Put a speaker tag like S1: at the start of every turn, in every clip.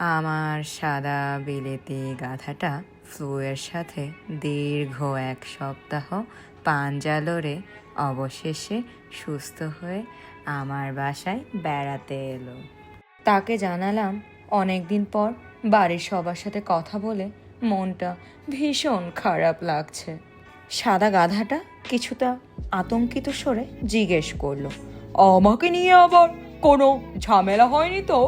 S1: আমার সাদা বিলেতি গাধাটা ফ্লুয়ের সাথে দীর্ঘ এক সপ্তাহ পাঞ্জালোরে অবশেষে সুস্থ হয়ে আমার বাসায় বেড়াতে এলো। তাকে জানালাম অনেক দিন পর বাড়ির সবার সাথে কথা বলে মনটা ভীষণ খারাপ লাগছে। সাদা গাধাটা কিছুটা আতঙ্কিত স্বরে জিজ্ঞেস করল,
S2: আমাকে নিয়ে আবার কোনো ঝামেলা হয়নি তো?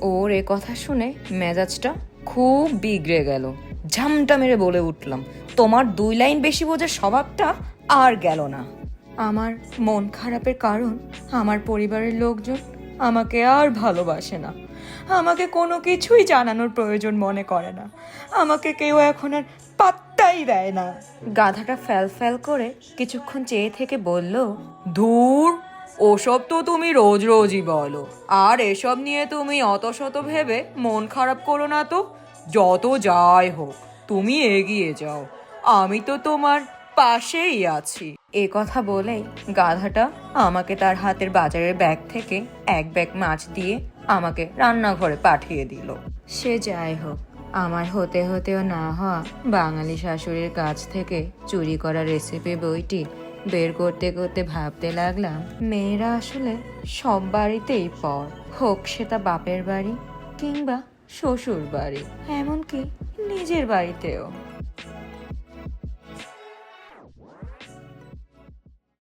S1: ওর এ কথা শুনে মেজাজটা খুব বিগড়ে গেল। ঝামটা মেরে বলে উঠলাম তোমার দুই লাইন বেশি বোঝার স্বভাবটা আর গেল না। আমার মন খারাপের কারণ আমার পরিবারের লোকজন
S2: আমাকে আর ভালোবাসে না। আমাকে কোনো কিছুই জানানোর প্রয়োজন মনে করে না। আমাকে কেউ এখন আর পাত্তাই দেয় না।
S1: গাধাটা ফ্যাল ফ্যাল করে কিছুক্ষণ চেয়ে থেকে বলল
S2: ধুর ওসব তো তুমি রোজ রোজই বলো। আর এসব নিয়ে তুমি অত শত ভেবে মন খারাপ করো না তো। যত যাই হোক তুমি এগিয়ে যাও। আমি তো তোমার পাশেই আছি।
S1: এ কথা বলেই গাধাটা আমাকে তার হাতের বাজারের ব্যাগ থেকে এক ব্যাগ মাছ দিয়ে আমাকে রান্নাঘরে পাঠিয়ে দিল। সে যাই হোক আমার হতে হতেও না হওয়া বাঙালি শাশুড়ির কাছ থেকে চুরি করা রেসিপি বইটি বের করতে করতে ভাবতে লাগলাম, মেয়েরা আসলে সব বাড়িতেই পর। হোক সেটা বাপের বাড়ি কিংবা শ্বশুর বাড়ি এমনকি নিজের বাড়িতেও।